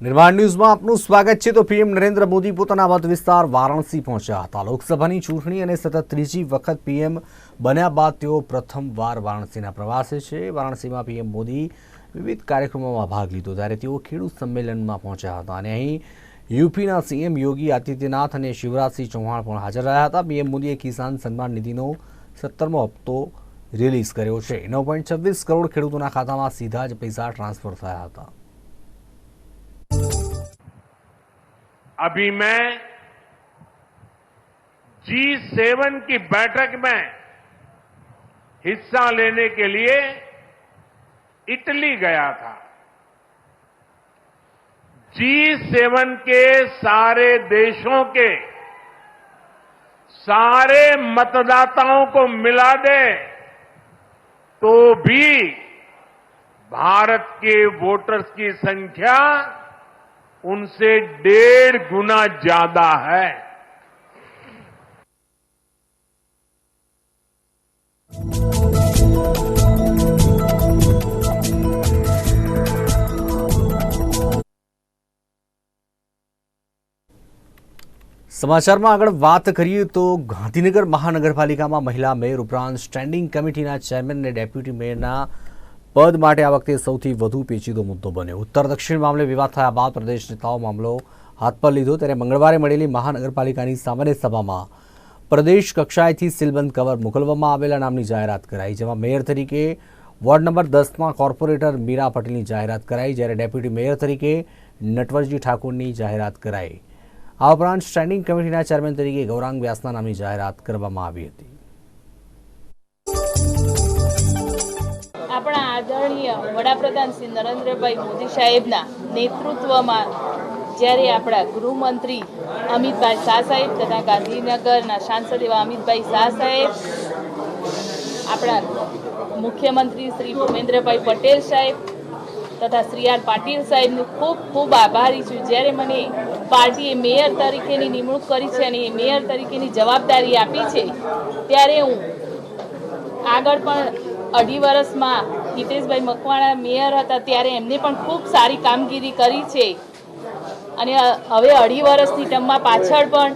નિર્માણ ન્યૂઝમાં આપનું સ્વાગત છે. તો પીએમ નરેન્દ્ર મોદી પોતાના મત વિસ્તાર વારાણસી પહોંચ્યા હતા. લોકસભાની ચૂંટણી અને સતત ત્રીજી વખત પીએમ બન્યા બાદ તેઓ પ્રથમવાર વારાણસીના પ્રવાસે છે. વારાણસીમાં પીએમ મોદી વિવિધ કાર્યક્રમોમાં ભાગ લીધો ત્યારે તેઓ ખેડૂત સંમેલનમાં પહોંચ્યા હતા અને અહીં યુપીના સીએમ યોગી આદિત્યનાથ અને શિવરાજસિંહ ચૌહાણ પણ હાજર રહ્યા હતા. પીએમ મોદીએ કિસાન સન્માન નિધિનો સત્તરમો હપ્તો રિલીઝ કર્યો છે. નવ પોઈન્ટ છવ્વીસ કરોડ ખેડૂતોના ખાતામાં સીધા જ પૈસા ટ્રાન્સફર થયા હતા. अभी मैं जी सेवन की बैठक में हिस्सा लेने के लिए इटली गया था। जी सेवन के सारे देशों के सारे मतदाताओं को मिला दे तो भी भारत के वोटर्स की संख्या उनसे डेढ़ गुना ज्यादा है સમાચારમાં આગળ વાત કરીએ તો ગાંધીનગર મહાનગરપાલિકામાં મહિલા મેયર ઉપરાંત સ્ટેન્ડિંગ કમિટીના ચેરમેન અને ડેપ્યુટી મેયરના પદ માટે આ વખતે સૌથી વધુ પેચીદો મુદ્દો બન્યો. ઉત્તર દક્ષિણ મામલે વિવાદ થયા બાદ પ્રદેશ નેતાઓ મામલો હાથ પર લીધો. ત્યારે મંગળવારે મળેલી મહાનગરપાલિકાની સામાન્ય સભામાં પ્રદેશ કક્ષાએથી સીલબંધ કવર મોકલવામાં આવેલા નામની જાહેરાત કરાઈ, જેમાં મેયર તરીકે વોર્ડ નંબર દસમાં કોર્પોરેટર મીરા પટેલની જાહેરાત કરાઈ, જ્યારે ડેપ્યુટી મેયર તરીકે નટવરજી ઠાકોરની જાહેરાત કરાઈ. આ ઉપરાંત સ્ટેન્ડિંગ કમિટીના ચેરમેન તરીકે ગૌરાંગ વ્યાસના નામની જાહેરાત કરવામાં આવી હતી. આદરણીય વડાપ્રધાન શ્રી નરેન્દ્રભાઈ મોદી સાહેબના નેતૃત્વમાં જ્યારે આપણા ગૃહમંત્રી અમિતભાઈ શાહ સાહેબ તથા ગાંધીનગરના સાંસદ એવા અમિતભાઈ શાહ સાહેબ, આપણા મુખ્યમંત્રી શ્રી ભૂપેન્દ્રભાઈ પટેલ સાહેબ તથા શ્રી આર પાટીલ સાહેબનું ખૂબ ખૂબ આભારી છું. જ્યારે મને પાર્ટીએ મેયર તરીકેની નિમણૂક કરી છે અને એ મેયર તરીકેની જવાબદારી આપી છે, ત્યારે હું આગળ પણ અઢી વર્ષમાં હિતેશભાઈ મકવાણા મેયર હતા ત્યારે એમને પણ ખૂબ સારી કામગીરી કરી છે. અને હવે અઢી વર્ષની ટર્મમાં પાછળ પણ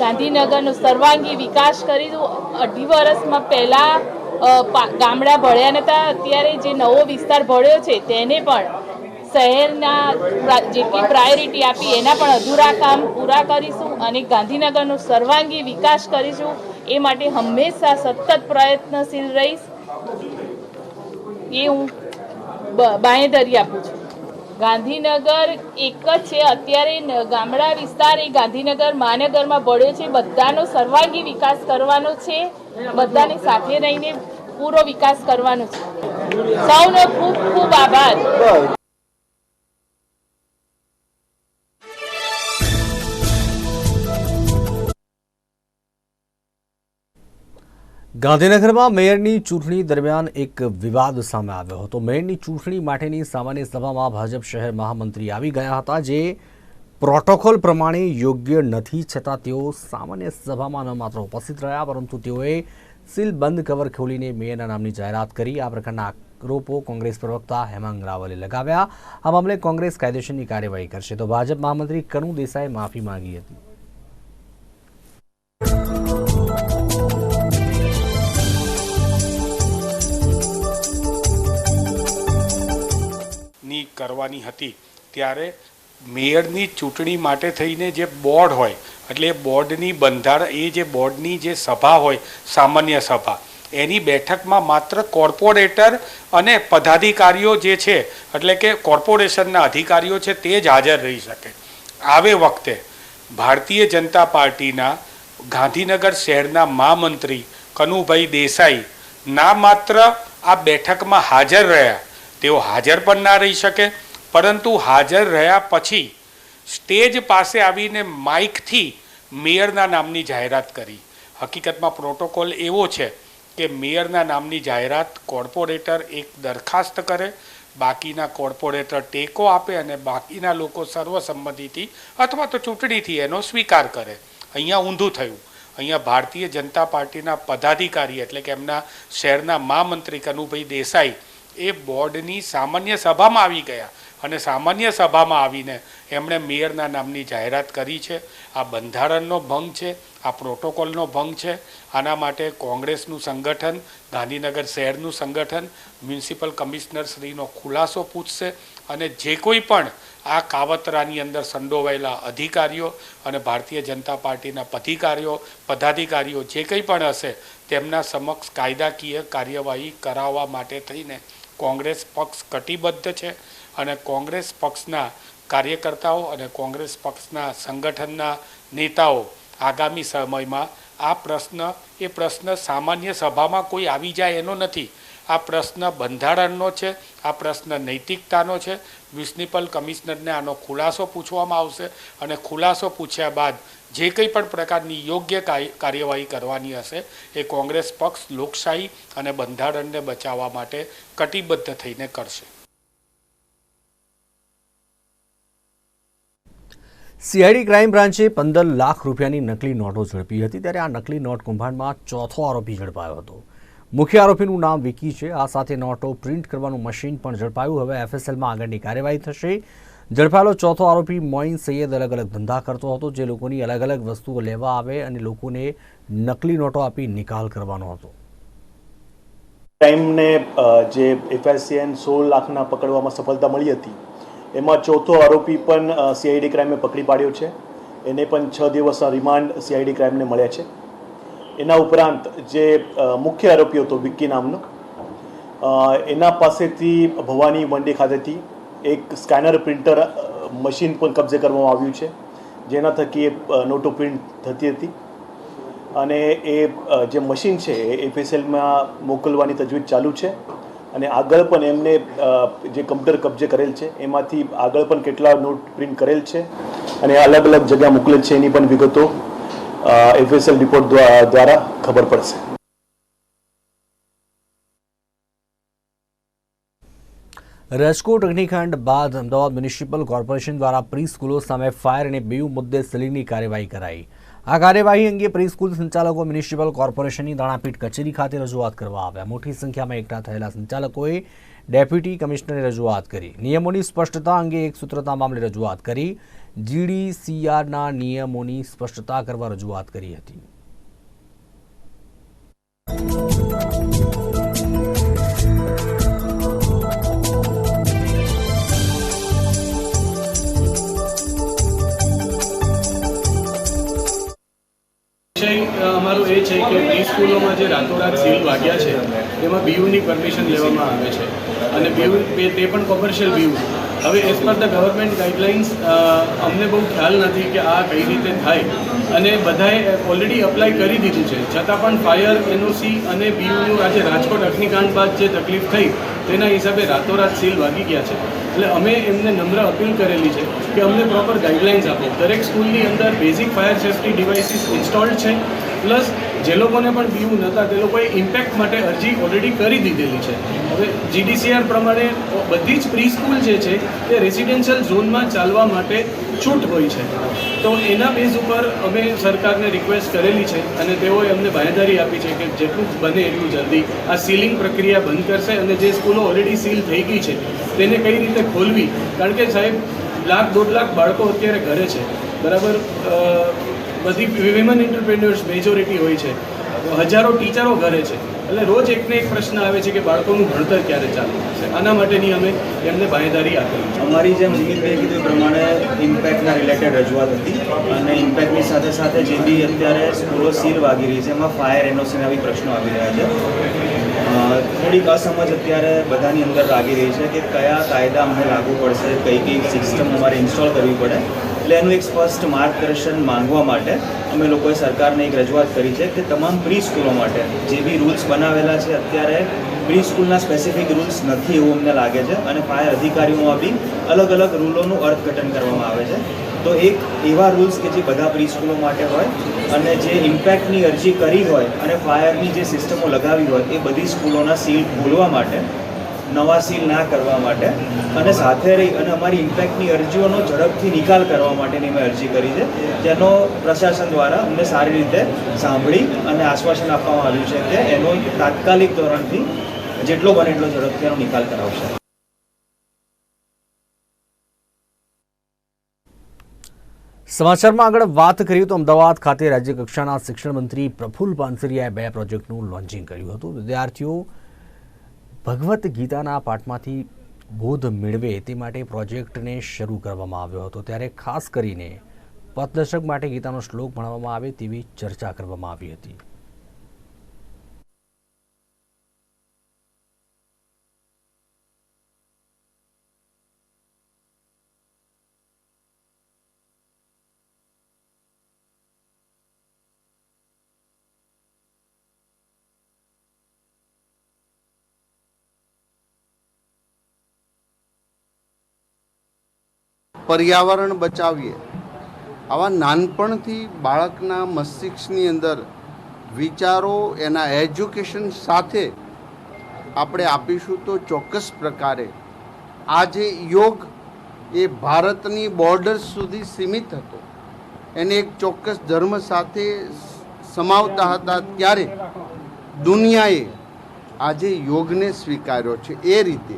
ગાંધીનગરનો સર્વાંગી વિકાસ કરીશું. અઢી વર્ષમાં પહેલાં ગામડા ભળ્યા નહોતા અત્યારે જે નવો વિસ્તાર ભળ્યો છે તેને પણ શહેરના જેટલી પ્રાયોરિટી આપી એના પણ અધૂરા કામ પૂરા કરીશું અને ગાંધીનગરનો સર્વાંગી વિકાસ કરીશું. એ માટે હંમેશા સતત પ્રયત્નશીલ રહીશ. એ હું બાંહેધરી આપું છું. ગાંધીનગર એક જ છે, અત્યારે ગામડા વિસ્તાર એ ગાંધીનગર મહાનગરમાં ભળ્યો છે. બધાનો સર્વાંગી વિકાસ કરવાનો છે. બધાને સાથે રહીને પૂરો વિકાસ કરવાનો છે. સૌનો ખૂબ ખૂબ આભાર. ગાંધીનગરમાં મેયરની ચૂંટણી દરમિયાન એક વિવાદ સામે આવ્યો હતો. મેયરની ચૂંટણી માટેની સામાન્ય સભામાં ભાજપ શહેર મહામંત્રી આવી ગયા હતા, જે પ્રોટોકોલ પ્રમાણે યોગ્ય નથી, છતાં તેઓ સામાન્ય સભામાં ન માત્ર ઉપસ્થિત રહ્યા, પરંતુ તેઓએ સીલ બંધ કવર ખોલીને મેયરના નામની જાહેરાત કરી. આ પ્રકારના આરોપો કોંગ્રેસ પ્રવક્તા હેમાંગ રાવલે લગાવ્યા. આ મામલે કોંગ્રેસ કાયદેસરની કાર્યવાહી કરશે. તો ભાજપ મહામંત્રી કનુ દેસાઈએ માફી માંગી હતી. કરવાની હતી. ત્યારે મેયરની ચૂંટણી માટે થઈને જે બોર્ડ હોય, એટલે બોર્ડની બંધારણ, એ જે બોર્ડની જે સભા હોય, સામાન્ય સભા, એની બેઠકમાં માત્ર કોર્પોરેટર અને પદાધિકારીઓ જે છે, એટલે કે કોર્પોરેશનના અધિકારીઓ છે, તે જ હાજર રહી શકે. આવે વખતે ભારતીય જનતા પાર્ટીના ગાંધીનગર શહેરના મહામંત્રી કનુભાઈ દેસાઈ ના માત્ર આ બેઠકમાં હાજર રહ્યા તેઓ હાજર પણ ના રહી શકે. પરંતુ હાજર રહ્યા પછી સ્ટેજ પાસે આવીને માઇકથી મેયરના નામની જાહેરાત કરી. હકીકતમાં પ્રોટોકોલ એવો છે કે મેયરના નામની જાહેરાત કોર્પોરેટર એક દરખાસ્ત કરે, બાકીના કોર્પોરેટર ટેકો આપે અને બાકીના લોકો સર્વસંમતિથી અથવા તો ચૂંટણીથી એનો સ્વીકાર કરે. અહીંયા ઊંધું થયું. અહીંયા ભારતીય જનતા પાર્ટીના પદાધિકારી એટલે કે એમના શહેરના મહામંત્રી કનુભાઈ દેસાઈ એ બોર્ડની સામાન્ય સભામાં આવી ગયા. અને સામાન્ય સભામાં આવીને એમણે મેયરના નામની જાહેરાત કરી છે. આ બંધારણનો ભંગ છે, આ પ્રોટોકોલનો ભંગ છે. આના માટે કોંગ્રેસનું સંગઠન, ગાંધીનગર શહેરનું સંગઠન, મ્યુનિસિપલ કમિશનર શ્રીનો ખુલાસો પૂછશે અને જે કોઈ પણ આ કાવતરાની અંદર સંડોવાયેલા અધિકારીઓ અને ભારતીય જનતા પાર્ટીના પધિકારીઓ, પદાધિકારીઓ જે કંઈ પણ હશે, તેમના સમક્ષ કાયદાકીય કાર્યવાહી કરાવવા માટે થઈને કોંગ્રેસ પક્ષ કટિબદ્ધ છે અને કોંગ્રેસ પક્ષના કાર્યકર્તાઓ અને કોંગ્રેસ પક્ષના સંગઠનના નેતાઓ આગામી સમયમાં આ પ્રશ્ન, એ પ્રશ્ન સામાન્ય સભામાં કોઈ આવી જાય એનો નથી. આ પ્રશ્ન બંધારણનો છે, આ પ્રશ્ન નૈતિકતાનો છે. મ્યુનિસિપલ કમિશનરને આનો ખુલાસો પૂછવામાં આવશે અને ખુલાસો પૂછ્યા બાદ જે કંઈ પણ પ્રકારની યોગ્ય કાર્યવાહી કરવાની હશે, એ કોંગ્રેસ પક્ષ લોકશાહી અને બંધારણને બચાવવા માટે કટિબદ્ધ થઈને કરશે. સીઆઈડી ક્રાઇમ બ્રાન્ચે પંદર લાખ રૂપિયાની નકલી નોટો ઝડપી હતી ત્યારે આ નકલી નોટ કૌભાંડમાં ચોથો આરોપી ઝડપાયો હતો. મુખ્ય આરોપીનું નામ વિકી છે. આ સાથે નોટો પ્રિન્ટ કરવાનું મશીન પણ ઝડપાયું. હવે એફએસએલમાં આગળની કાર્યવાહી થશે. ઝડપાયેલો ચોથો આરોપી મોઇન સૈયદ અલગ અલગ ધંધા કરતો હતો જે લોકોની અલગ અલગ વસ્તુઓ લેવા આવે અને લોકોને નકલી નોટો આપી નિકાલ કરવાનો હતો. અ, જે એફઆઈસીએન સોળ લાખના પકડવામાં સફળતા મળી હતી એમાં ચોથો આરોપી પણ સીઆઈડી ક્રાઇમે પકડી પાડ્યો છે. એને પણ છ દિવસના રિમાન્ડ સીઆઈડી ક્રાઇમને મળ્યા છે. એના ઉપરાંત જે મુખ્ય આરોપી હતો વિક્કી નામનો એના પાસેથી ભવાની મંડી ખાતેથી એક સ્કેનર પ્રિન્ટર મશીન પણ કબજે કરવામાં આવ્યું છે, જેના થકી એ નોટો પ્રિન્ટ થતી હતી. અને એ જે મશીન છે, એ એફએસએલમાં મોકલવાની તજવીજ ચાલુ છે. અને આગળ પણ એમને જે કમ્પ્યુટર કબજે કરેલ છે, એમાંથી આગળ પણ કેટલા નોટ પ્રિન્ટ કરેલ છે અને અલગ અલગ જગ્યા મોકલેલ છે એની પણ વિગતો એફએસએલ રિપોર્ટ દ્વા- દ્વારા ખબર પડશે. રાજકોટ અગ્નિકાંડ બાદ અમદાવાદ મ્યુનિસિપલ કોર્પોરેશન દ્વારા પ્રી સ્કૂલો સામે ફાયર અને બીયુ મુદ્દે સીલિંગની કાર્યવાહી કરાઈ. આ કાર્યવાહી અંગે પ્રી સ્કૂલ સંચાલકો મ્યુનિસિપલ કોર્પોરેશનની દાણાપીઠ કચેરી ખાતે રજૂઆત કરવા આવ્યા. મોટી સંખ્યામાં એકઠા થયેલા સંચાલકોએ ડેપ્યુટી કમિશનરે રજૂઆત કરી. નિયમોની સ્પષ્ટતા અંગે એક સૂત્રતા મામલે રજૂઆત કરી. જીડીસીઆરના નિયમોની સ્પષ્ટતા કરવા રજૂઆત કરી હતી. સ્કૂલોમાં જે રાતોરાત સીલ વાગ્યા છે, એમાં બીયુની પરમિશન લેવામાં આવે છે. અને બીયુ તે પણ કોમર્શિયલ બીયુ હવે as per the government guidelines અમને બહુ ખ્યાલ નથી કે આ કઈ રીતે થાય. અને બધાએ ઓલરેડી અપ્લાય કરી દીધું છે. છતાં પણ ફાયર એનઓસી અને બીયુનું આજે રાજકોટ અગ્નિકાંડ બાદ જે તકલીફ થઈ, તેના હિસાબે રાતોરાત સીલ વાગી ગયા છે. એટલે અમે એમને નમ્ર અપીલ કરેલી છે કે અમને પ્રોપર ગાઈડલાઇન્સ આપો. દરેક સ્કૂલની અંદર basic fire safety devices installed છે પ્લસ જે લોકોને પણ બીવું નહોતા, તે લોકોએ ઇમ્પેક્ટ માટે અરજી ઓલરેડી કરી દીધેલી છે. હવે જીડીસીઆર પ્રમાણે બધી જ પ્રી સ્કૂલ જે છે, તે રેસિડેન્શિયલ ઝોનમાં ચાલવા માટે છૂટ હોય છે. તો એના બેઝ ઉપર અમે સરકારને રિક્વેસ્ટ કરેલી છે અને તેઓએ અમને બાહેદારી આપી છે કે જેટલું બને એટલું જલ્દી આ સીલિંગ પ્રક્રિયા બંધ કરશે અને જે સ્કૂલો ઓલરેડી સીલ થઈ ગઈ છે, તેને કઈ રીતે ખોલવી? કારણ કે સાહેબ, લાખ દોઢ લાખ બાળકો અત્યારે ઘરે છે. બરાબર? બધી વિમેન એન્ટરપ્રેન્યોર્સ મેજોરિટી હોય છે. હજારો ટીચરો ઘરે છે. એટલે રોજ એકને એક પ્રશ્ન આવે છે કે બાળકોનું ભણતર ક્યારે ચાલુ થશે? આના માટેની અમે એમને ભાઈદારી આપેલી અમારી જેમ નિમિતભાઈ કીધું પ્રમાણે ઇમ્પેક્ટના રિલેટેડ રજૂઆત હતી અને ઇમ્પેક્ટની સાથે સાથે જે બી અત્યારે સ્કૂલો સીલ વાગી રહી છે, એમાં ફાયર એનઓસીના બી પ્રશ્નો આવી રહ્યા છે. થોડીક અસમજ અત્યારે બધાની અંદર લાગી રહી છે કે કયા કાયદા અમને લાગુ પડશે કઈ કઈ સિસ્ટમ અમારે ઇન્સ્ટોલ કરવી પડે. એટલે એક સ્પષ્ટ માર્ગદર્શન માંગવા માટે અમે લોકોએ સરકારને એક રજૂઆત કરી છે કે તમામ પ્રી સ્કૂલો માટે જે બી રૂલ્સ બનાવેલા છે, અત્યારે પ્રી સ્કૂલના સ્પેસિફિક રૂલ્સ નથી એવું અમને લાગે છે અને ફાયર અધિકારીઓમાં બી અલગ અલગ રૂલોનું અર્થઘટન કરવામાં આવે છે. તો એક એવા રૂલ્સ કે જે બધા પ્રી સ્કૂલો માટે હોય અને જે ઇમ્પેક્ટની અરજી કરી હોય અને ફાયરની જે સિસ્ટમો લગાવી હોય એ બધી સ્કૂલોના સીલ ખોલવા માટે નવાસી ના કરવા માટે અને સાથે રહી અને અમારી ઇમ્પેક્ટની અરજીઓનો ઝડપથી નિકાલ કરવા માટેની મેં અરજી કરી છે. જેનો પ્રશાસન દ્વારા અમને સારી રીતે સાંભળી અને આશ્વાસન આપવામાં આવ્યું છે કે એનો તાત્કાલિક ધોરણથી જેટલો બને એટલો ઝડપથી એનો નિકાલ કરાવશે. સમાચારમાં આગળ વાત કરીએ તો અમદાવાદ ખાતે રાજ્યકક્ષાના શિક્ષણ મંત્રી પ્રફુલ પાનસરિયાએ બે પ્રોજેક્ટનું લોન્ચિંગ કર્યું હતું. વિદ્યાર્થીઓ ભગવદ્ ગીતાના પાઠમાંથી બોધ મેળવે તે માટે પ્રોજેક્ટને શરૂ કરવામાં આવ્યો હતો. ત્યારે ખાસ કરીને પથદર્શક માટે ગીતાનો શ્લોક ભણાવવામાં આવે તેવી ચર્ચા કરવામાં આવી હતી. પર્યાવરણ બચાવીએ. આવા નાનપણથી બાળકના મસ્તિષ્કની અંદર વિચારો, એના એજ્યુકેશન સાથે આપણે આપીશું તો ચોક્કસ પ્રકારે. આજે યોગ એ ભારતની બોર્ડર સુધી સીમિત હતો. એને એક ચોક્કસ ધર્મ સાથે સમાવતા હતા ત્યારે દુનિયાએ આજે યોગને સ્વીકાર્યો છે. એ રીતે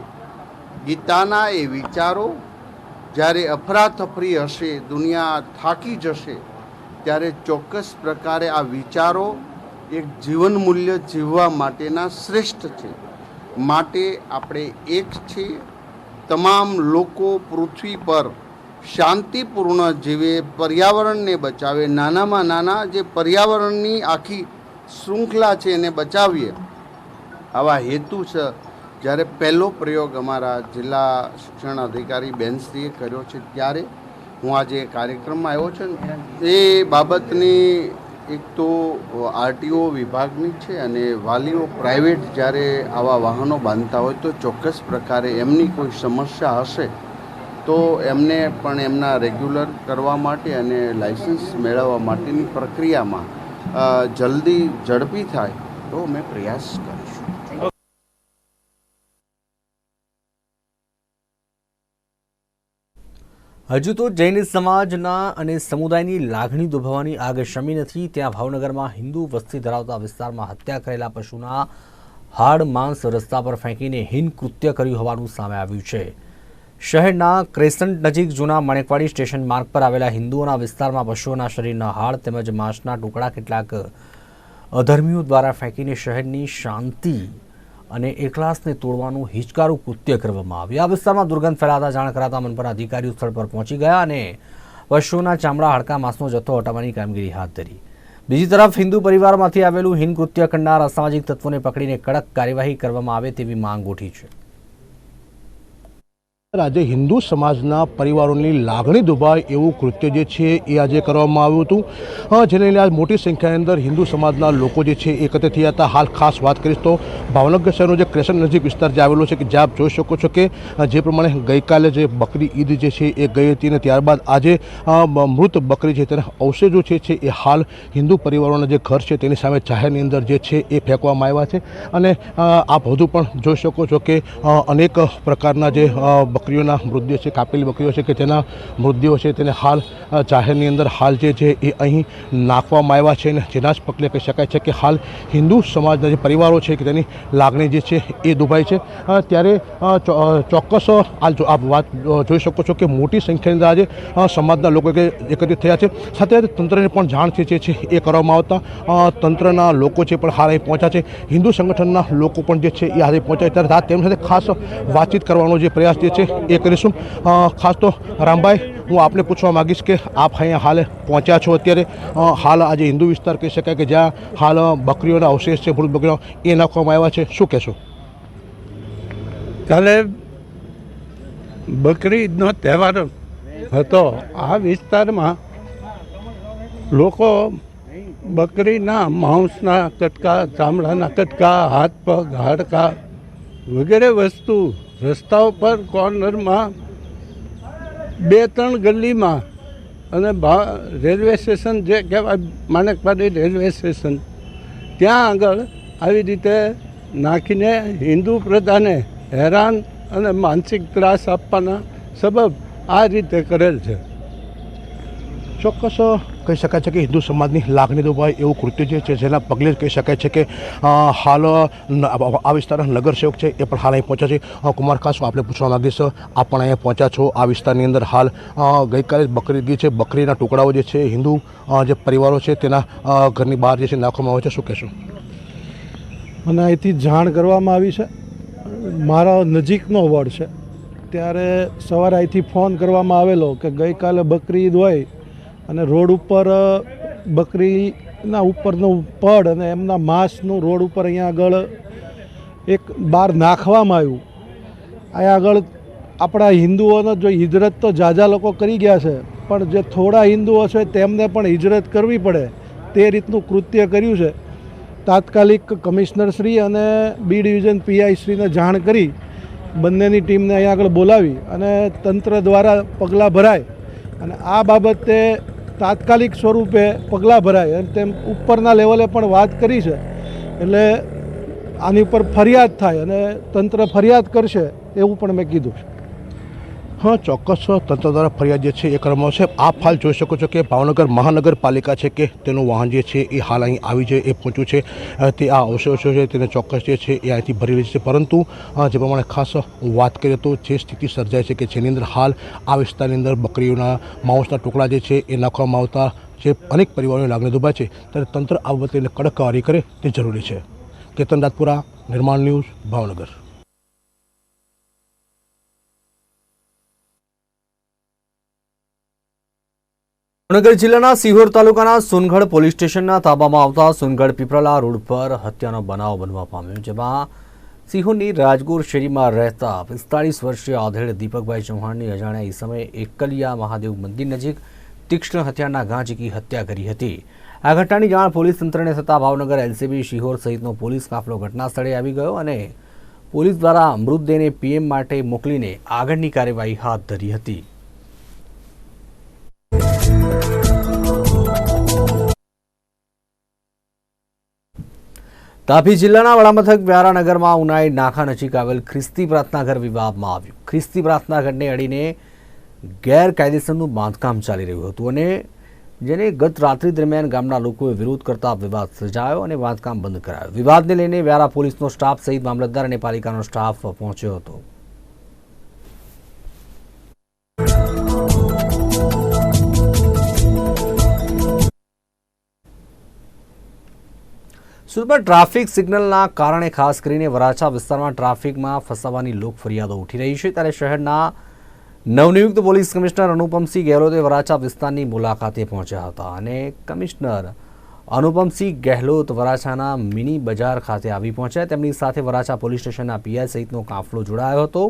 ગીતાના એ વિચારો જ્યારે અફરાતફરી હશે, દુનિયા થાકી જશે, ત્યારે ચોક્કસ પ્રકારે આ વિચારો એક જીવન મૂલ્ય જીવવા માટેના શ્રેષ્ઠ છે. માટે આપણે એક છીએ. તમામ લોકો પૃથ્વી પર શાંતિપૂર્ણ જીવે, પર્યાવરણને બચાવે, નાનામાં નાના જે પર્યાવરણની આખી શૃંખલા છે એને બચાવીએ. આવા હેતુ છે જ્યારે પહેલો પ્રયોગ અમારા જિલ્લા શિક્ષણ અધિકારી બેનશ્રીએ કર્યો છે, ત્યારે હું આજે કાર્યક્રમમાં આવ્યો છું એ બાબતની એક તો આરટીઓ વિભાગની છે અને વાલીઓ પ્રાઇવેટ જ્યારે આવા વાહનો બાંધતા હોય તો ચોક્કસ પ્રકારે એમની કોઈ સમસ્યા હશે, તો એમને પણ એમના રેગ્યુલર કરવા માટે અને લાઇસન્સ મેળવવા માટેની પ્રક્રિયામાં જલ્દી ઝડપી થાય, તો અમે પ્રયાસ કરીશું. હજુ તો જૈન સમાજના અને સમુદાયની લાગણી દુભાવવાની આગ શમી નથી. ત્યાં ભાવનગરમાં હિન્દુ વસ્તી ધરાવતા વિસ્તારમાં હત્યા કરેલા પશુના હાડ માંસ રસ્તા પર ફેંકીને હિન કૃત્ય કર્યું હોવાનું સામે આવ્યું છે. શહેરના ક્રેસન્ટ નજીક જૂના મણેકવાડી સ્ટેશન માર્ગ પર આવેલા હિન્દુઓના વિસ્તારમાં પશુઓના શરીરના હાડ તેમજ માંસના ટુકડા કેટલાક અધર્મીઓ દ્વારા ફેંકીને શહેરની શાંતિ અને એકલાસને તોડવાનું હિચકારું કૃત્ય કરવામાં આવ્યું. આ વિસ્તારમાં દુર્ગંધ ફેલાતા જાણ કરાતા મનપર અધિકારીઓ સ્થળ પર પહોંચી ગયા અને પશુઓના ચામડા હાડકા માંસનો જથ્થો હટાવવાની કામગીરી હાથ ધરી. બીજી તરફ હિન્દુ પરિવારમાંથી આવેલું હિન કૃત્ય કરનાર અસામાજિક તત્વોને પકડીને કડક કાર્યવાહી કરવામાં આવે તેવી માંગ ઉઠી છે. આજે હિન્દુ સમાજના પરિવારોની લાગણી દુભાય એવું કૃત્ય જે છે એ આજે કરવામાં આવ્યું હતું. જેને લઈને આજ મોટી સંખ્યાની અંદર હિન્દુ સમાજના લોકો જે છે એકત્ર થયા હતા. હાલ ખાસ વાત કરીશ તો ભાવનગર શહેરનો જે ક્રેશન નજીક વિસ્તાર જે આવેલો છે કે જ્યાં આપ જોઈ શકો છો કે જે પ્રમાણે ગઈકાલે જે બકરી ઈદ જે છે એ ગઈ હતી અને ત્યારબાદ આજે મૃત બકરી છે તેના અવશેષો છે એ હાલ હિન્દુ પરિવારોના જે ઘર છે તેની સામે જાહેરની અંદર જે છે એ ફેંકવામાં આવ્યા છે. અને આપ વધુ પણ જોઈ શકો છો કે અનેક પ્રકારના જે બકરીઓના મૃતદેહ છે, કાપેલી બકરીઓ છે કે તેના મૃતદેહો છે તેને હાલ જાહેરની અંદર હાલ જે છે એ અહીં નાખવામાં આવ્યા છે અને જેના જ પગલે કહી શકાય છે કે હાલ હિન્દુ સમાજના જે પરિવારો છે કે તેની લાગણી જે છે એ દુભાઈ છે. ત્યારે ચોક્કસ હાલ જો, આપ વાત જોઈ શકો છો કે મોટી સંખ્યાની આજે સમાજના લોકો એકત્રિત થયા છે. સાથે તંત્રને પણ જાણ જે છે એ કરવામાં આવતા તંત્રના લોકો છે પણ હાલ અહીં પહોંચ્યા છે. હિન્દુ સંગઠનના લોકો પણ જે છે એ આજે પહોંચ્યા ત્યારે તેમ સાથે ખાસ વાતચીત કરવાનો જે પ્રયાસ જે છે એ કરીશું. ખાસ તો રામભાઈ, હું આપને પૂછવા માગીશ કે આપ અહીંયા હાલ પહોંચ્યા છો અત્યારે? હાલ આજે હિન્દુ વિસ્તાર કહી શકાય કે જ્યાં હાલ બકરીઓના અવશેષ છે, ભૂલ બકરીઓ એ નાખવામાં આવ્યા છે. શું કહેશો? કાલે બકરી તહેવાર હતો. આ વિસ્તારમાં લોકો બકરીના, માંસના કટકા, ચામડાના કટકા, હાથ પગ, હાડકા વગેરે વસ્તુ રસ્તાઓ પર કોર્નરમાં બે, ત્રણ ગલીમાં અને રેલવે સ્ટેશન જે કહેવાય માણેકવાડી રેલવે સ્ટેશન, ત્યાં આગળ આવી રીતે નાખીને હિન્દુ પ્રજાને હેરાન અને માનસિક ત્રાસ આપવાના સબબ આ રીતે કરેલ છે. ચોક્કસ, કહી શકાય છે કે હિન્દુ સમાજની લાગણી દુભાય એવું કૃત્ય જે છે, જેના પગલે કહી શકાય છે કે હાલ આ વિસ્તારના નગરસેવક છે એ પણ હાલ અહીં પહોંચ્યા છે. કુમાર ખાસ આપણે પૂછવા માગીશ આપ પણ અહીંયા પહોંચ્યા છો આ વિસ્તારની અંદર હાલ. ગઈકાલે બકરી ગઈ છે. બકરીના ટુકડાઓ જે છે, હિન્દુ જે પરિવારો છે તેના ઘરની બહાર જે છે નાખવામાં આવે છે. શું કહેશું? મને અહીંથી જાણ કરવામાં આવી છે. મારા નજીકનો વોર્ડ છે. ત્યારે સવારે અહીંથી ફોન કરવામાં આવેલો કે ગઈકાલે બકરી ઈદ હોય અને રોડ ઉપર બકરીના ઉપરનું પડ અને એમના માંસનું રોડ ઉપર અહીંયા આગળ એક બહાર નાખવામાં આવ્યું. અહીંયા આગળ આપણા હિન્દુઓનો જો હિજરત તો જાજા લોકો કરી ગયા છે, પણ જે થોડા હિન્દુઓ છે તેમને પણ હિજરત કરવી પડે તે રીતનું કૃત્ય કર્યું છે. તાત્કાલિક કમિશનર શ્રી અને બી ડિવિઝન પીઆઈ શ્રીને જાણ કરી, બંનેની ટીમને અહીંયા આગળ બોલાવી અને તંત્ર દ્વારા પગલાં ભરાય. અને આ બાબતે તાત્કાલિક સ્વરૂપે પગલાં ભરાય અને તેમ ઉપરના લેવલે પણ વાત કરી છે. એટલે આની ઉપર ફરિયાદ થાય અને તંત્ર ફરિયાદ કરશે એવું પણ મેં કીધું છે. હા, ચોક્કસ તંત્ર દ્વારા ફરિયાદ જે છે એ કરવામાં આવશે. આપ હાલ જોઈ શકો છો કે ભાવનગર મહાનગરપાલિકા છે કે તેનું વાહન જે છે એ હાલ અહીં આવી જાય એ પહોંચ્યું છે. તે આ અવશેષો છે, તેને ચોક્કસ જે છે એ અહીંથી ભરી રહી છે પરંતુ જે પ્રમાણે ખાસ વાત કરીએ તો જે સ્થિતિ સર્જાય છે કે જેની અંદર હાલ આ વિસ્તારની અંદર બકરીઓના, માઉસના ટુકડા જે છે એ નાખવામાં આવતા જે અનેક પરિવારોની લાગણી દુભાય છે. ત્યારે તંત્ર આ બાબતે કડક કાર્યવાહી કરે તે જરૂરી છે. કેતન રાજપુરા, નિર્માણ ન્યૂઝ, ભાવનગર. ભાવનગર જિલ્લાના સિહોર તાલુકાના સોનગઢ પોલીસ સ્ટેશનના તાબામાં આવતા સોનગઢ પીપળા રોડ પર હત્યાનો બનાવ બનવા પામ્યો, જેમાં સિહોરની રાજગોર શેરીમાં રહેતા પિસ્તાળીસ વર્ષીય આધેડ દીપકભાઈ ચૌહાણની અજાણ્યા સમયે એકલિયા મહાદેવ મંદિર નજીક તીક્ષ્ણ હત્યાના ઝીકી હત્યા કરી હતી. આ ઘટનાની જાણ પોલીસ તંત્રને થતાં ભાવનગર એલસીબી શિહોર સહિતનો પોલીસ કાફલો ઘટના સ્થળે આવી ગયો અને પોલીસ દ્વારા મૃતદેહને પીએમ માટે મોકલીને આગળની કાર્યવાહી હાથ ધરી હતી. તાપી જિલ્લાના વડામથક વ્યારાનગરમાં ઉનાઈ નાખા નજીક આવેલ ખ્રિસ્તી પ્રાર્થના ઘર વિવાદમાં આવ્યું. ખ્રિસ્તી પ્રાર્થના ઘરને અડીને ગેરકાયદેસરનું બાંધકામ ચાલી રહ્યું હતું અને જેને ગત રાત્રિ દરમિયાન ગામના લોકોએ વિરોધ કરતા વિવાદ સર્જાયો અને બાંધકામ બંધ કરાયો. વિવાદને લઈને વ્યારા પોલીસનો સ્ટાફ સહિત મામલતદાર અને પાલિકાનો સ્ટાફ પહોંચ્યો હતો. સુરતમાં ટ્રાફિક સિગ્નલના કારણે ખાસ કરીને વરાછા વિસ્તારમાં ટ્રાફિકમાં ફસાવાની લોક ફરિયાદો ઉઠી રહી છે. ત્યારે શહેરના નવનિયુક્ત પોલીસ કમિશનર અનુપમસિંહ ગેહલોતે વરાછા વિસ્તારની મુલાકાતે પહોંચ્યા હતા અને કમિશનર અનુપમસિંહ ગેહલોત વરાછાના મિની બજાર ખાતે આવી પહોંચ્યા. તેમની સાથે વરાછા પોલીસ સ્ટેશનના પીઆઈ સહિતનો કાફલો જોડાયો હતો.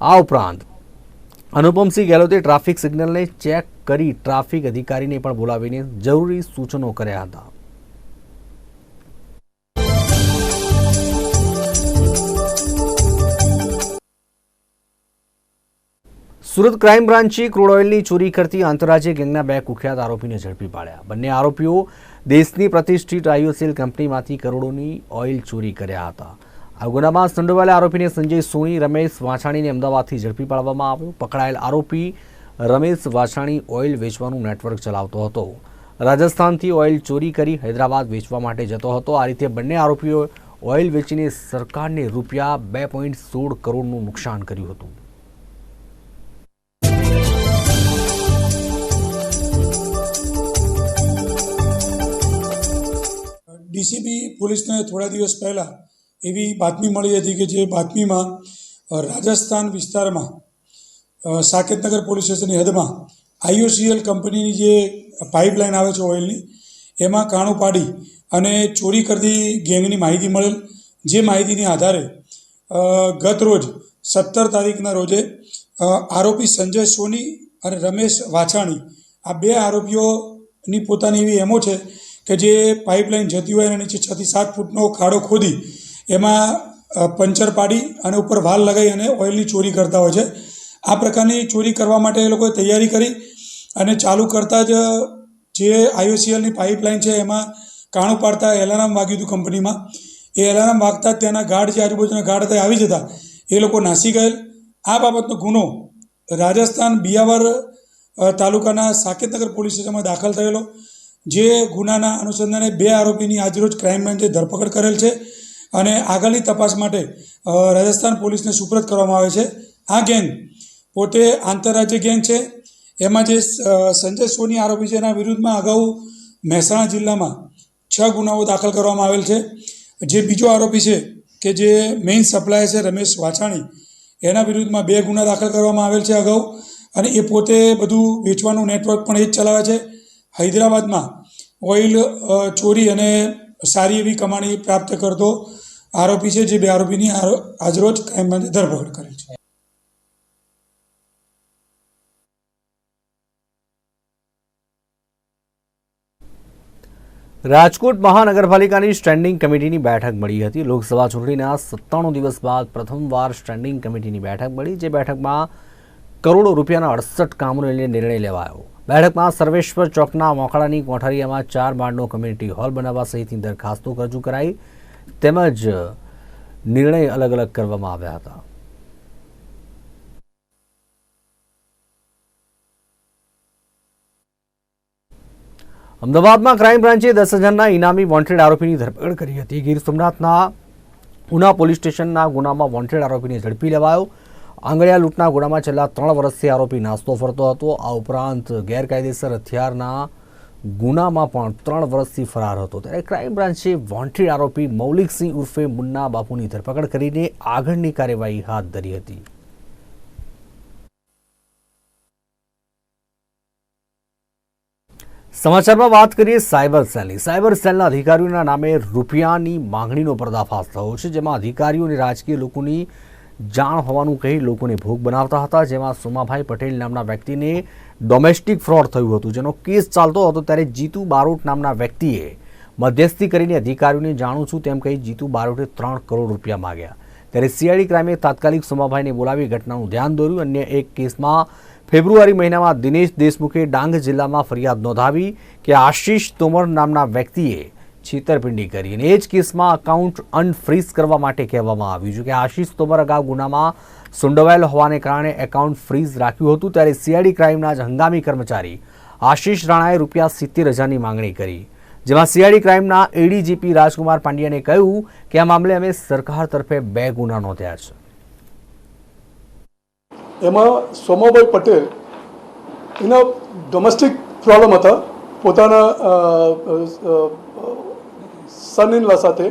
આ ઉપરાંત અનુપમસિંહ ગેહલોતે ટ્રાફિક સિગ્નલને ચેક કરી ટ્રાફિક અધિકારીને પણ બોલાવીને જરૂરી સૂચનો કર્યા હતા. સુરત ક્રાઇમ બ્રાન્ચે ક્રૂડ ઓઇલની ચોરી કરતી આંતરરાજ્ય ગેંગના બે કુખ્યાત આરોપીને ઝડપી પાડ્યા. બંને આરોપીઓ દેશની પ્રતિષ્ઠિત આઈઓસીએલ કંપનીમાંથી કરોડોની ઓઇલ ચોરી કર્યા હતા. આ ગુનામાં સંડોવાયેલા આરોપીને સંજય સોની, રમેશ વાછાણીને અમદાવાદથી ઝડપી પાડવામાં આવ્યો. પકડાયેલ આરોપી રમેશ વાછાણી ઓઇલ વેચવાનું નેટવર્ક ચલાવતો હતો. રાજસ્થાનથી ઓઇલ ચોરી કરી હૈદરાબાદ વેચવા માટે જતો હતો. આ રીતે બંને આરોપીઓ ઓઇલ વેચીને સરકારને રૂપિયા બે પોઈન્ટ સોળ કરોડનું નુકસાન કર્યું હતું. ડીસીબી પોલીસને થોડા દિવસ પહેલાં એવી બાતમી મળી હતી કે જે બાતમીમાં રાજસ્થાન વિસ્તારમાં સાકેતનગર પોલીસ સ્ટેશનની હદમાં આઈઓસીએલ કંપનીની જે પાઇપલાઇન આવે છે ઓઇલની, એમાં કાણું પાડી અને ચોરી કરતી ગેંગની માહિતી મળેલ. જે માહિતીની આધારે ગત રોજ સત્તર તારીખના રોજે આરોપી સંજય સોની અને રમેશ વાછાણી. આ બે આરોપીઓની પોતાની એવી એમો છે કે જે પાઇપલાઇન જતી હોય અને નીચે છથી સાત ફૂટનો ખાડો ખોદી એમાં પંચર પાડી અને ઉપર વાલ લગાવી અને ઓઇલની ચોરી કરતા હોય છે. આ પ્રકારની ચોરી કરવા માટે એ લોકોએ તૈયારી કરી અને ચાલુ કરતાં જ જે આઈઓસીએલની પાઇપલાઇન છે એમાં કાણું પાડતા એલાર્મ વાગ્યું હતું કંપનીમાં. એ એલાર્મ વાગતા જ ત્યાંના ગાર્ડ જે આજુબાજુના ગાર્ડ હતા આવી જતા. એ લોકો નાસી ગયેલ આ બાબતનો ગુનો રાજસ્થાન બિયાવર તાલુકાના સાકેતનગર પોલીસ સ્ટેશનમાં દાખલ થયેલો, જે ગુનાના અનુસંધાને બે આરોપીની આજરોજ ક્રાઇમ બ્રાન્ચે ધરપકડ કરેલ છે અને આગળની તપાસ માટે રાજસ્થાન પોલીસને સુપ્રત કરવામાં આવે છે. આ ગેંગ પોતે આંતરરાજ્ય ગેંગ છે. એમાં જે સંજય સોની આરોપી છે એના વિરુદ્ધમાં અગાઉ મહેસાણા જિલ્લામાં છ ગુનાઓ દાખલ કરવામાં આવેલ છે. જે બીજો આરોપી છે કે જે મેઇન સપ્લાયર છે રમેશ વાછાણી એના વિરુદ્ધમાં બે ગુના દાખલ કરવામાં આવેલ છે અગાઉ અને એ પોતે બધું વેચવાનું નેટવર્ક પણ એ જ ચલાવે છે. હૈદરાબાદમાં ઓઇલ ચોરી અને સારી એવી કમાણી પ્રાપ્ત કરતો આરોપી છે, જે બે આરોપીની આરો- આજરોજ બ્રાન્ચે ધરપકડ કરી છે. રાજકોટ મહાનગરપાલિકાની સ્ટેન્ડિંગ કમિટીની બેઠક મળી હતી. લોકસભા ચૂંટણીના સત્તાણું દિવસ બાદ પ્રથમવાર સ્ટેન્ડિંગ કમિટીની બેઠક મળી, જે બેઠકમાં કરોડો રૂપિયાના અડસઠ કામોને લઈને નિર્ણય લેવાયો. બેઠકમાં સર્વેશ્વર ચોકના મોખાડાની કોઠારીયામાં ચાર માળનો કમ્યુનિટી હોલ બનાવવા સહિતની દરખાસ્તો રજૂ કરાઈ. તેમજ નિર્ણય અલગ અલગ કરવામાં આવ્યા હતા. અમદાવાદમાં ક્રાઇમ બ્રાન્ચે દસ હજારના ઇનામી વોન્ટેડ આરોપીની ધરપકડ કરી હતી. ગીર સોમનાથના ઉના પોલીસ સ્ટેશનના ગુનામાં વોન્ટેડ આરોપીને ઝડપી લેવાયો. આંગળિયા લૂંટના ગુનામાં છેલ્લા ત્રણ વર્ષથી આરોપી નાસ્તો ફરતો હતો. આ ઉપરાંત ગેરકાયદેસર હથિયારના ગુનામાં પણ ત્રણ વર્ષથી ફરાર હતો. ત્યારે ક્રાઇમ બ્રાન્ચે વોન્ટેડ આરોપી મૌલિકસિંહ ઉર્ફે મુન્ના બાપુની ધરપકડ કરીને આગળની કાર્યવાહી હાથ ધરી હતી. સમાચારમાં વાત કરીએ સાયબર સેલની. સાયબર સેલના અધિકારીઓના નામે રૂપિયાની માંગણીનો પર્દાફાશ થયો છે, જેમાં અધિકારીઓ અને રાજકીય લોકોની જાણ હોવાનું કહી લોકોને ભોગ બનાવતા હતા, જેમાં સોમાભાઈ પટેલ નામના વ્યક્તિને ડોમેસ્ટિક ફ્રોડ થયું હતું. જેનો કેસ ચાલતો હતો ત્યારે જીતુ બારોટ નામના વ્યક્તિએ મધ્યસ્થી કરીને અધિકારીઓને જાણું છું તેમ કહી જીતુ બારોટે ત્રણ કરોડ રૂપિયા માગ્યા. ત્યારે સીઆઈડી ક્રાઇમે તાત્કાલિક સોમાભાઈને બોલાવી ઘટનાનું ધ્યાન દોર્યું. અન્ય એક કેસમાં ફેબ્રુઆરી મહિનામાં દિનેશ દેશમુખે ડાંગ જિલ્લામાં ફરિયાદ નોંધાવી કે આશીષ તોમર નામના વ્યક્તિએ છેતરપિંડી કરી અને એ જ કેસમાં અકાઉન્ટ અનફ્રીઝ કરવા માટે કહેવામાં આવ્યું છે કે આશીષ તોમર અગાઉ ગુનામાં સંડોવાયેલ હોવાને કારણે એકાઉન્ટ ફ્રીઝ રાખ્યું હતું ત્યારે સીઆઈડી ક્રાઇમના જ હંગામી કર્મચારી આશીષ રાણાએ રૂપિયા સિત્તેર હજારની માંગણી કરી. જેમાં સીઆઈડી ક્રાઇમના એડીજીપી રાજકુમાર પાંડ્યાને કહ્યું કે આ મામલે અમે સરકાર તરફે બે ગુના નોંધ્યા છે. એમાં સોમાભાઈ પટેલ, એના ડોમેસ્ટિક પ્રોબ્લેમ હતા. પોતાના સન ઇન લા સાથે.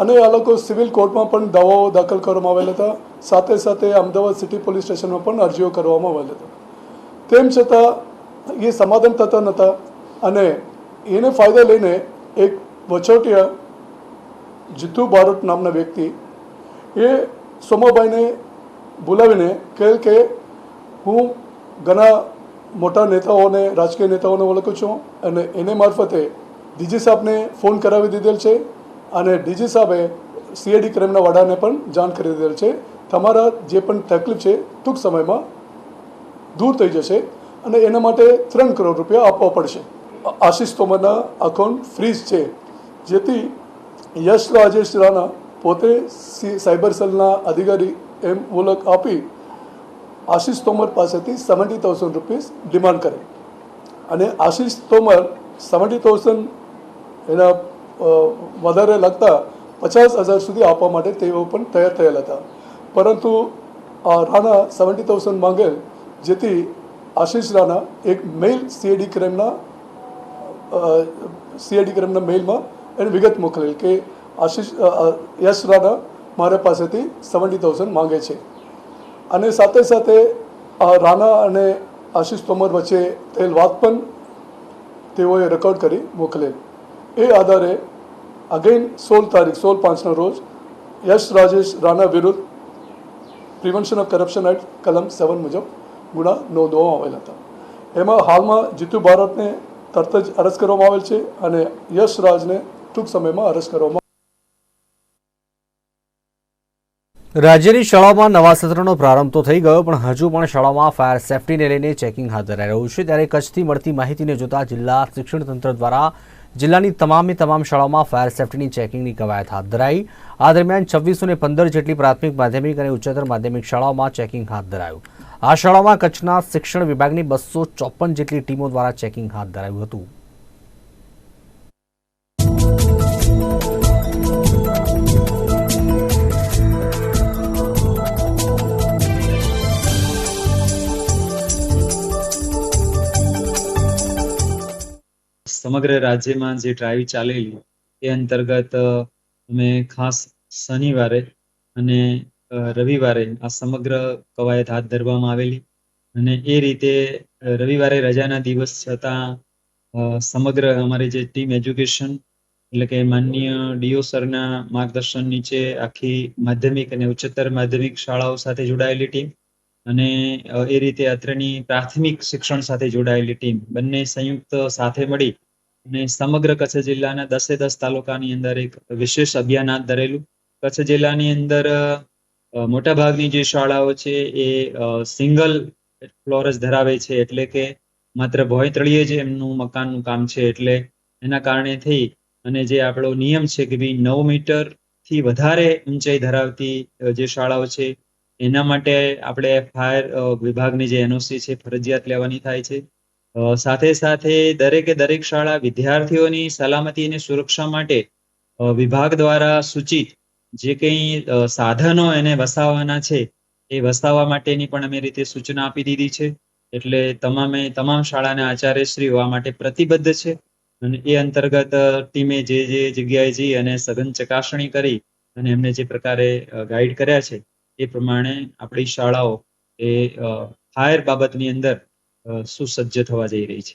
અને આ લોકો સિવિલ કોર્ટમાં પણ દાવાઓ દાખલ કરવામાં આવેલા હતા. સાથે સાથે અમદાવાદ સિટી પોલીસ સ્ટેશનમાં પણ અરજીઓ કરવામાં આવેલા હતા. તેમ છતાં, એ સમાધાન થતા નહોતા. અને એને ફાયદા લઈને એક વચોટિયા જીતુ બારોટ નામના વ્યક્તિ, એ સોમાભાઈને બોલાવીને કહેલ કે હું ઘણા મોટા નેતાઓને, રાજકીય નેતાઓને ઓળખું છું અને એને મારફતે ડીજી સાહેબને ફોન કરાવી દીધેલ છે અને ડીજી સાહેબે સીઆઈડી ક્રાઇમના વડાને પણ જાણ કરી દીધેલ છે. તમારા જે પણ તકલીફ છે, ટૂંક સમયમાં દૂર થઈ જશે અને એના માટે ત્રણ કરોડ રૂપિયા આપવા પડશે. આશીષ તોમરના અકાઉન્ટ ફ્રીઝ છે, જેથી યશ રાજેશ રાણા પોતે સાયબર સેલના અધિકારી એમ મુલક આપી આશીષ તોમર પાસેથી સેવન્ટી થાઉઝન્ડ રૂપીસ ડિમાન્ડ કરે અને આશીષ તોમર સેવન્ટી થાઉઝન્ડ એના વધારે લાગતા પચાસ હજાર સુધી આપવા માટે તેઓ પણ તૈયાર થયેલા હતા. પરંતુ રાણા સેવન્ટી થાઉઝન્ડ માંગેલ, જેથી આશીષ રાણા એક મેઇલ સીએડી ક્રાઇમના સીઆઈડી ક્રાઇમના મેઇલમાં એને વિગત મોકલેલ કે આશીષ યશ રાણા મારા પાસેથી સેવન્ટી થાઉઝન્ડ માંગે છે. અને સાથે સાથે રાણા અને આશીષ તોમર વચ્ચે થયેલ વાત પણ તેઓએ રેકોર્ડ કરી મોકલેલ. એ આધારે અગેન સોળ તારીખ, સોળ પાંચના રોજ યશ રાજેશ રાણા વિરુદ્ધ પ્રિવેન્શન ઓફ કરપ્શન એક્ટ કલમ સેવન મુજબ ગુના નોંધવામાં આવેલા હતા. એમાં હાલમાં જીતુ ભારતને તરત જ અરેસ્ટ કરવામાં આવેલ છે અને યશ રાજને ટૂંક સમયમાં અરેસ્ટ કરવામાં રાજ્યની શાળાઓમાં નવા સત્રનો પ્રારંભ તો થઈ ગયો, પણ હજુ પણ શાળામાં ફાયર સેફટીને લઈને ચેકિંગ હાથ ધરાઈ રહ્યું છે. ત્યારે કચ્છથી મળતી માહિતીને જોતા જિલ્લા શિક્ષણ તંત્ર દ્વારા જિલ્લાની તમામે તમામ શાળાઓમાં ફાયર સેફટીની ચેકિંગની કવાયત હાથ ધરાઈ. આ દરમિયાન છવ્વીસો ને પંદર જેટલી પ્રાથમિક, માધ્યમિક અને ઉચ્ચતર માધ્યમિક શાળાઓમાં ચેકિંગ હાથ ધરાયું. આ શાળામાં કચ્છના શિક્ષણ વિભાગની બસો ચોપન જેટલી ટીમો દ્વારા ચેકિંગ હાથ ધરાયું હતું. સમગ્ર રાજ્યમાં જે ડ્રાઈવ ચાલેલી, એ અંતર્ગત અમે ખાસ શનિવારે અને રવિવારે આ સમગ્ર કવાયત હાથ ધરવામાં આવેલી અને એ રીતે રવિવારે રજાના દિવસ છતાં સમગ્ર અમારી જે ટીમ એજ્યુકેશન એટલે કે માનનીય ડીઓ સરના માર્ગદર્શન નીચે આખી માધ્યમિક અને ઉચ્ચતર માધ્યમિક શાળાઓ સાથે જોડાયેલી ટીમ અને એ રીતે અત્રેની પ્રાથમિક શિક્ષણ સાથે જોડાયેલી ટીમ બંને સંયુક્ત સાથે મળી અને સમગ્ર કચ્છ જિલ્લાના દસે દસ તાલુકાની અંદર એક વિશેષ અભિયાન હાથ ધરેલું. કચ્છ જિલ્લાની અંદર મોટાભાગની જે શાળાઓ છે એ સિંગલ ફ્લોર જ ધરાવે છે. એટલે કે માત્ર ભોયતળીએ જ એમનું મકાનનું કામ છે. એટલે એના કારણે થઈ અને જે આપણો નિયમ છે કે ભાઈ નવ મીટરથી વધારે ઊંચાઈ ધરાવતી જે શાળાઓ છે, એના માટે આપણે ફાયર વિભાગની જે એનઓસી છે ફરજિયાત લેવાની થાય છે. સાથે સાથે દરેકે દરેક શાળા વિદ્યાર્થીઓની સલામતી અને સુરક્ષા માટે વિભાગ દ્વારા સૂચિત જે કંઈ સાધનો એને વસાવવાના છે, એ વસાવવા માટેની પણ અમે રીતે સૂચના આપી દીધી છે. એટલે તમામે તમામ શાળાના આચાર્યશ્રીઓ આ માટે પ્રતિબદ્ધ છે અને એ અંતર્ગત ટીમે જે જે જગ્યાએ જઈ અને સઘન ચકાસણી કરી અને એમને જે પ્રકારે ગાઈડ કર્યા છે, એ પ્રમાણે આપણી શાળાઓ એ ફાયર બાબતની અંદર સુસજ્જ થવા જઈ રહી છે.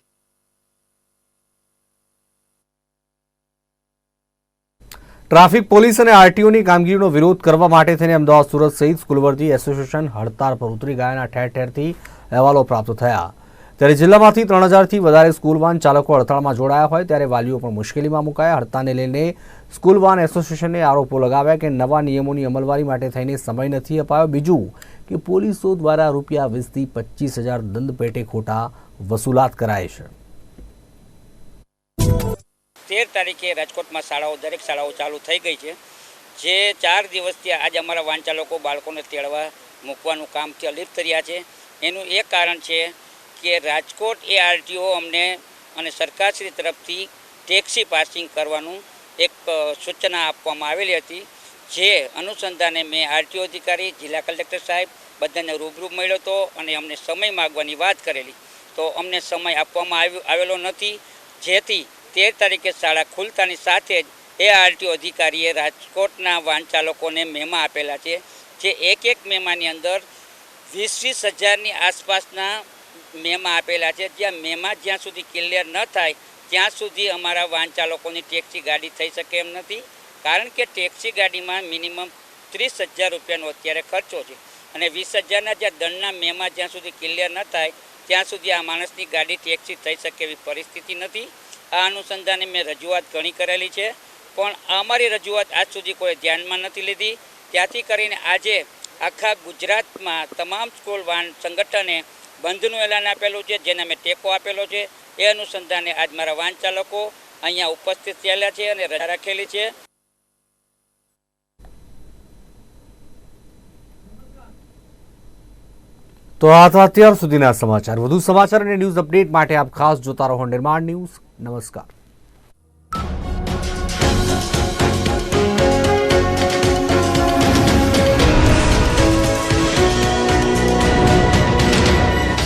ટ્રાફિક પોલીસ અને આરટીઓની કામગીરીનો વિરોધ કરવા માટે થઈને અમદાવાદ સુરત સહિત સ્કૂલ વર્ધી એસોસિએશન હડતાળ પર ઉતરી ગયાના ઠેર ઠેરથી અહેવાલો પ્રાપ્ત થયા. ત્યારે જિલ્લામાંથી ત્રણ હજારથી વધારે સ્કૂલ વાન ચાલકો હડતાળમાં જોડાયા હોય, ત્યારે વાલીઓ પણ મુશ્કેલીમાં મુકાયા. હડતાળને લઈને સ્કૂલ વાન એસોસિએશને આરોપો લગાવ્યા કે નવા નિયમોની અમલવારી માટે થઈને સમય નથી અપાયો. બીજું કે પોલીસો દ્વારા રૂપિયા વીસથી પચીસ હજાર દંડ પેટે ખોટા વસૂલાત કરાય છે. તેર તારીખે રાજકોટમાં શાળાઓ, દરેક શાળાઓ ચાલુ થઈ ગઈ છે. જે ચાર દિવસથી આજે અમારા વાંચાલકો બાળકોને તેડવા મૂકવાનું કામથી અલિપ્ત રહ્યા છે. એનું એક કારણ છે કે રાજકોટ એ આરટીઓ અમને અને સરકારશ્રી તરફથી ટેક્સી પાસિંગ કરવાનું એક સૂચના આપવામાં આવેલી હતી, જે અનુસંધાને મેં આરટીઓ અધિકારી, જિલ્લા કલેક્ટર સાહેબ બધાને રૂબરૂ મળ્યો હતો અને અમને સમય માગવાની વાત કરેલી. તો અમને સમય આપવામાં આવેલો નથી. જેથી તેર તારીખે શાળા ખુલતાની સાથે જ એ આરટીઓ અધિકારીએ રાજકોટના વાહન ચાલકોને મેમા આપેલા છે, જે એક એક મેમાની અંદર વીસ વીસ હજારની આસપાસના મેમા આપેલા છે. જ્યાં મેમા જ્યાં સુધી ક્લિયર ન થાય ત્યાં સુધી અમારા વાહન ચાલકોની ટેક્સી ગાડી થઈ શકે એમ નથી, કારણ કે ટેક્સી ગાડીમાં મિનિમમ ત્રીસ હજાર રૂપિયાનો અત્યારે ખર્ચો છે. અને વીસ હજારના જ્યાં દંડના મેમાં જ્યાં સુધી ક્લિયર ન થાય, ત્યાં સુધી આ માણસની ગાડી ટેક્સી થઈ શકે એવી પરિસ્થિતિ નથી. આ અનુસંધાને મેં રજૂઆત ઘણી કરેલી છે, પણ અમારી રજૂઆત આજ સુધી કોઈ ધ્યાનમાં નથી લીધી. ત્યાંથી કરીને આજે આખા ગુજરાતમાં તમામ સ્કૂલ વાહન સંગઠને બંધનું એલાન આપેલું છે, જેને મેં ટેકો આપેલો છે. એ અનુસંધાને આજ મારા વાહન ચાલકો અહીંયા ઉપસ્થિત થયેલા છે અને રજા રાખેલી છે. તો આ હતા અત્યાર સુધીના સમાચાર. વધુ સમાચાર અને ન્યૂઝ અપડેટ માટે આપ ખાસ જોતા રહો નિર્માણ ન્યૂઝ. નમસ્કાર.